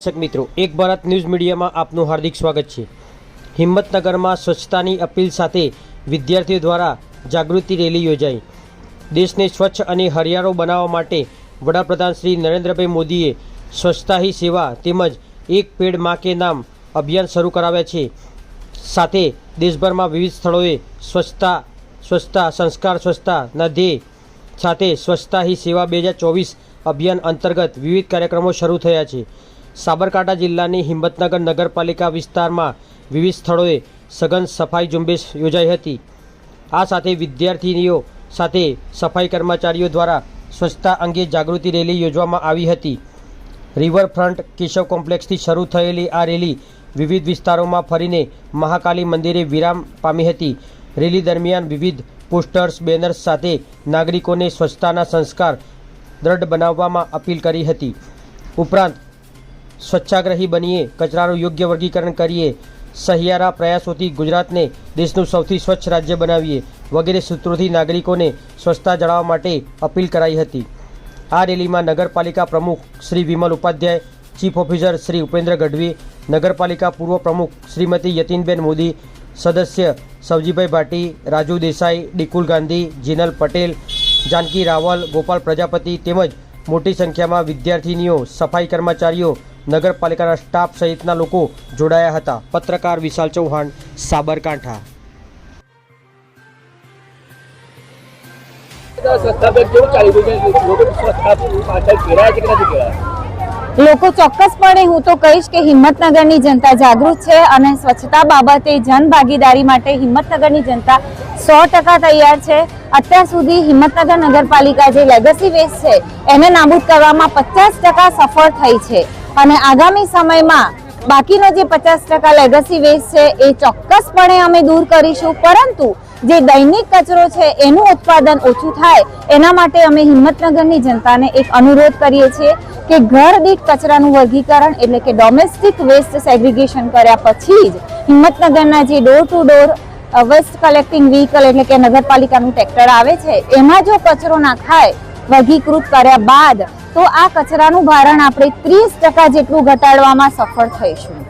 દર્શક મિત્રો, એક ભારત ન્યૂઝ મીડિયામાં આપનું હાર્દિક સ્વાગત છે. હિંમતનગરમાં સ્વચ્છતાની અપીલ સાથે વિદ્યાર્થીઓ દ્વારા જાગૃતિ રેલી યોજાઈ. દેશને સ્વચ્છ અને હરિયાળો બનાવવા માટે વડાપ્રધાન શ્રી નરેન્દ્રભાઈ મોદીએ સ્વચ્છતા હી સેવા તેમજ એક પેડમાં કે નામ અભિયાન શરૂ કરાવ્યા છે. સાથે દેશભરમાં વિવિધ સ્થળોએ સ્વચ્છતા સ્વચ્છતા, સંસ્કાર સ્વચ્છતાના ધ્યેય સાથે સ્વચ્છતા હી સેવા બે હજાર ચોવીસ અભિયાન અંતર્ગત વિવિધ કાર્યક્રમો શરૂ થયા છે. સાબરકાંઠા જિલ્લાની હિંમતનગર નગરપાલિકા વિસ્તારમાં વિવિધ સ્થળોએ સઘન સફાઈ ઝુંબેશ યોજાઈ હતી. આ સાથે વિદ્યાર્થીનીઓ સાથે સફાઈ કર્મચારીઓ દ્વારા સ્વચ્છતા અંગે જાગૃતિ રેલી યોજવામાં આવી હતી. રિવરફ્રન્ટ કેશવ કોમ્પ્લેક્સથી શરૂ થયેલી આ રેલી વિવિધ વિસ્તારોમાં ફરીને મહાકાલી મંદિરે વિરામ પામી હતી. રેલી દરમિયાન વિવિધ પોસ્ટર્સ, બેનર્સ સાથે નાગરિકોને સ્વચ્છતાના સંસ્કાર દ્રઢ બનાવવામાં અપીલ કરી હતી. ઉપરાંત સ્વચ્છાગ્રહી બનીએ, કચરાનું યોગ્ય વર્ગીકરણ કરીએ, સહિયારા પ્રયાસોથી ગુજરાતને દેશનું સૌથી સ્વચ્છ રાજ્ય બનાવીએ વગેરે સૂત્રોથી નાગરિકોને સ્વચ્છતા જાળવવા માટે અપીલ કરાઈ હતી. આ રેલીમાં નગરપાલિકા પ્રમુખ શ્રી વિમલ ઉપાધ્યાય, ચીફ ઓફિસર શ્રી ઉપેન્દ્ર ગઢવી, નગરપાલિકા પૂર્વ પ્રમુખ શ્રીમતી યતીનબેન મોદી, સદસ્ય સવજીભાઈ ભાટી, રાજુ દેસાઈ, ડિકુલ ગાંધી, જીનલ પટેલ, જાનકી રાવલ, ગોપાલ પ્રજાપતિ તેમજ મોટી સંખ્યામાં વિદ્યાર્થીનીઓ, સફાઈ કર્મચારીઓ નગરપાલિકાના સ્ટાફ સહિતના લોકો જોડાયા હતા. પત્રકાર વિશાલ ચૌહાણ સાબરકાંઠા. લોકો ચોક્કસપણે હું તો કહીશ કે હિંમતનગરની જનતા જાગૃત છે અને સ્વચ્છતા બાબતે જન ભાગીદારી માટે હિંમતનગરની જનતા સો ટકા તૈયાર છે. અત્યાર સુધી હિંમતનગર નગરપાલિકા જે લેગસી વેસ્ટ છે એને નાબૂદ કરવામાં પચાસ ટકા સફળ થઈ છે. અને આગામી સમયમાં બાકીનો જે પચાસ ટકા લેગસી વેસ્ટ છે, એ ચોક્કસપણે અમે દૂર કરીશું. પરંતુ જે દૈનિક કચરો છે, એનું ઉત્પાદન ઓછું થાય, એના માટે અમે હિંમતનગરની જનતાને એક અનુરોધ કરીએ છીએ કે ઘર દીઠ કચરાનું વર્ગીકરણ, એટલે કે ડોમેસ્ટિક વેસ્ટ સેગ્રિગેશન કર્યા પછી જ હિંમતનગરના જે door to door waste collecting vehicle એટલે કે નગરપાલિકાનું ટ્રેક્ટર આવે છે, એમાં જો કચરો નાખાય વર્ગીકૃત કર્યા બાદ તો આ કચરાનું ભારણ આપણે ત્રીસ ટકા જેટલું ઘટાડવામાં સફળ થઈશું.